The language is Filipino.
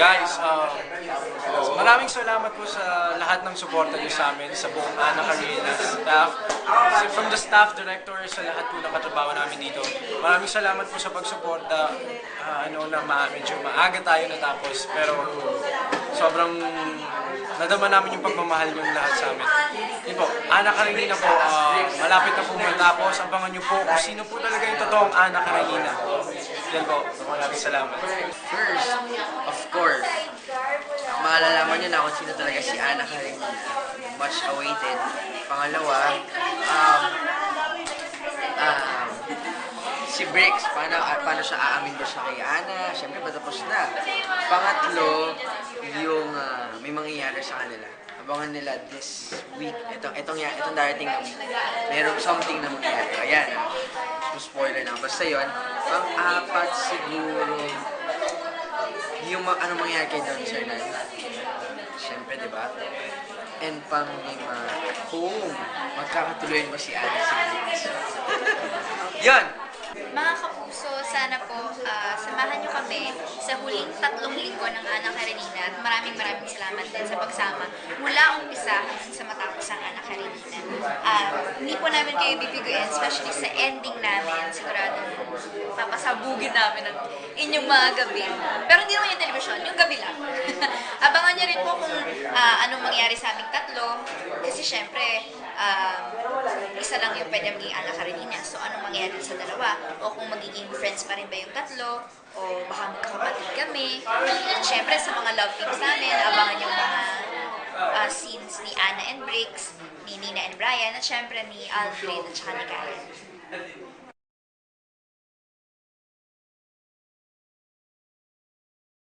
Guys, uh, maraming salamat po sa lahat ng suporta niyo sa amin, sa buong Anak Arena staff. From the staff director sa lahat po ng katrabaho namin dito. Maraming salamat po sa pagsuporta. Ah, ano na ma medyo maaga tayo natapos, pero sobrang nadama namin yung pagmamahal yung lahat sa amin. Yun po, Anak Karenina po, ah, malapit na po matapos. Abangan niyo po kung sino po talaga yung totoong Anak Karenina. Yan po, maraming salamat. First, malalaman niyo na kung sino talaga si Ana Karenina. Much awaited. Pangalawa, um, um, si Briggs, paano, ah, paano siya aamin ba siya kay Ana? Siyempre, patapos na. Pangatlo, yung ah, may mangyayari sa kanila. Abangan nila this week. Itong, itong, itong darating na. Merong something na mangyayari. Ayan. Spoiler na. Basta yun. Pang-apat siguro, yung ma- ano mangyayari kay Don Sernan. Siyempre, di ba? And pang-lima, kung magkakatuloy ba si Ana si. Yun! Mga kapuso, sana po ah, samahan nyo kami sa huling tatlong linggo ng Anak Karenina at maraming maraming salamat din sa pagsama mula umpisa hanggang sa matapos ang Anak Karenina. Ah, hindi po namin kayo bibiguin, especially sa ending namin. Sigurado papasabugin namin ang inyong mga gabi. Pero hindi naman yung telebisyon, yung gabi lang. Nyo rin po kung ah, anong mangyari sa aming tatlo. Kasi syempre, ah, isa lang yung pwede maging Anak Karenina. So, anong mangyayari sa dalawa? O kung magiging friends pa rin ba yung tatlo? O baka magkakapatid kami? At syempre, sa mga love teams namin, abangan yung mga ah, scenes ni Anna and Briggs, ni Nina and Brian, at syempre ni Alfred at saka ni Karen.